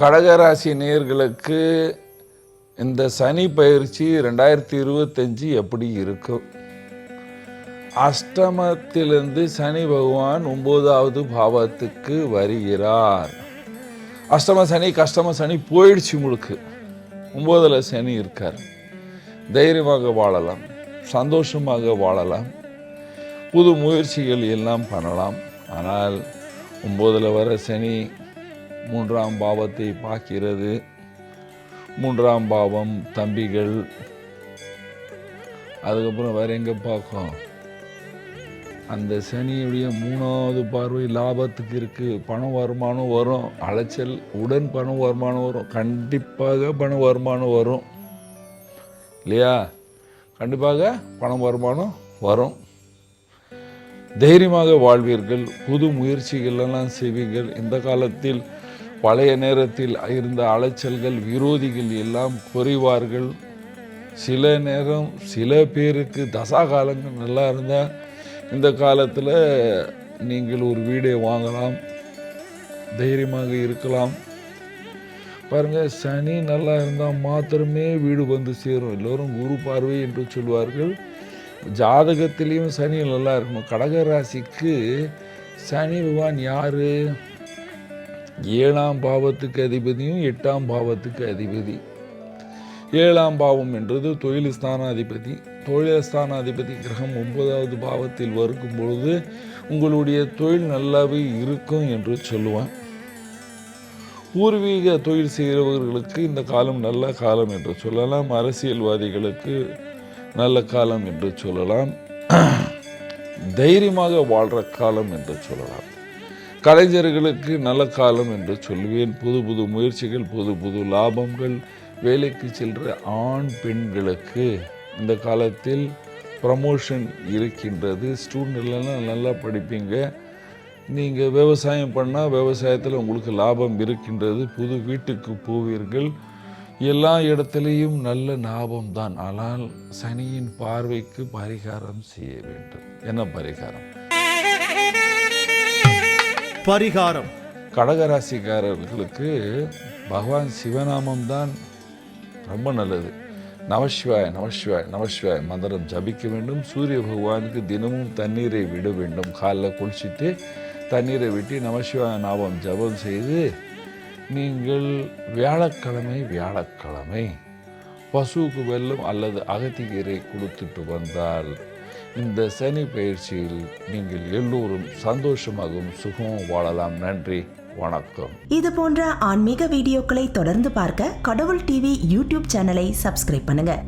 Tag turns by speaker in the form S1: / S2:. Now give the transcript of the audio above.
S1: கடகராசி நேர்களுக்கு இந்த சனி பயிற்சி ரெண்டாயிரத்தி இருபத்தஞ்சு எப்படி இருக்கும் அஷ்டமத்திலிருந்து சனி பகவான் ஒம்போதாவது பாவத்துக்கு வருகிறார். அஷ்டம சனி கஷ்டம சனி போயிடுச்சு முழுக்கு. ஒம்போதில் சனி இருக்கார். தைரியமாக வாழலாம் சந்தோஷமாக வாழலாம் புது முயற்சிகள் எல்லாம் பண்ணலாம். ஆனால் ஒம்போதில் வர சனி மூன்றாம் பாவத்தை பார்க்கிறது. மூன்றாம் பாவம் தம்பிகள். அதுக்கப்புறம் வேற எங்கே பார்க்கும் அந்த சனியுடைய மூணாவது பார்வை லாபத்துக்கு இருக்குது பண வருமானம் வரும். அலைச்சல் உடன் பண வருமானம் வரும். கண்டிப்பாக பண வருமானம் வரும். இல்லையா? கண்டிப்பாக பண வருமானம் வரும். தைரியமாக வாழ்வீர்கள். புது முயற்சிகள் எல்லாம் செய்வீர்கள். இந்த காலத்தில் பழைய நேரத்தில் இருந்த அலைச்சல்கள் விரோதிகள் எல்லாம் குறைவார்கள். சில நேரம் சில பேருக்கு தசா காலங்கள் நல்லா இருந்தால் இந்த காலத்தில் நீங்கள் ஒரு வீடை வாங்கலாம் தைரியமாக இருக்கலாம். பாருங்கள் சனி நல்லா இருந்தால் மாத்திரமே வீடு வந்து சேரும். எல்லோரும் குரு பார்வை என்று சொல்வார்கள். ஜாதகத்திலையும் சனி நல்லா இருக்கணும். கடக ராசிக்கு சனி பகவான் யார்? ஏழாம் பாவத்துக்கு அதிபதியும் எட்டாம் பாவத்துக்கு அதிபதி. ஏழாம் பாவம் என்றது தொழில் ஸ்தானாதிபதி தொழில் ஸ்தானாதிபதி கிரகம் ஒன்பதாவது பாவத்தில் வரும் பொழுது உங்களுடைய தொழில் நல்லாவே இருக்கும் என்று சொல்லுவேன். பூர்வீக தொழில் செய்கிறவர்களுக்கு இந்த காலம் நல்ல காலம் என்று சொல்லலாம். அரசியல்வாதிகளுக்கு நல்ல காலம் என்று சொல்லலாம். தைரியமாக வாழ்கிற காலம் என்று சொல்லலாம். கலைஞர்களுக்கு நல்ல காலம் என்று சொல்லுவேன். புது புது முயற்சிகள் புது புது லாபங்கள் வேலைக்கு செல்கிற ஆண் பெண்களுக்கு இந்த காலத்தில் ப்ரமோஷன் இருக்கின்றது. ஸ்டூடெண்ட்லாம் நல்லா படிப்பீங்க. நீங்கள் விவசாயம் பண்ணால் விவசாயத்தில் உங்களுக்கு லாபம் இருக்கின்றது. புது வீட்டுக்கு போவீர்கள். எல்லா இடத்துலையும் நல்ல லாபம் தான் ஆனால் சனியின் பார்வைக்கு பரிகாரம் செய்ய வேண்டும். என்ன பரிகாரம்?
S2: பரிகாரம்.
S1: கடகராசிக்காரர்களுக்கு பகவான் சிவநாமம் தான் ரொம்ப நல்லது. நமசிவாய நமசிவாய நமசிவாய மந்திரம் ஜபிக்க வேண்டும். சூரிய பகவானுக்கு தினமும் தண்ணீரை விட வேண்டும். காலில் குளிச்சுட்டு தண்ணீரை விட்டு நமசிவாய நாமம் ஜபம் செய்து நீங்கள் வியாழக்கிழமை வியாழக்கிழமை பசுவுக்கு வெல்லம் அல்லது அகத்திக்கீரை கொடுத்துட்டு வந்தால் இந்த சனி பயிற்சியில் நீங்கள் எல்லோரும் சந்தோஷமாகவும் சுகமும் வாழலாம். நன்றி. வணக்கம்.
S3: இது போன்ற ஆன்மீக வீடியோக்களை தொடர்ந்து பார்க்க கடவுள் டிவி யூடியூப் சேனலை சப்ஸ்கிரைப் பண்ணுங்க.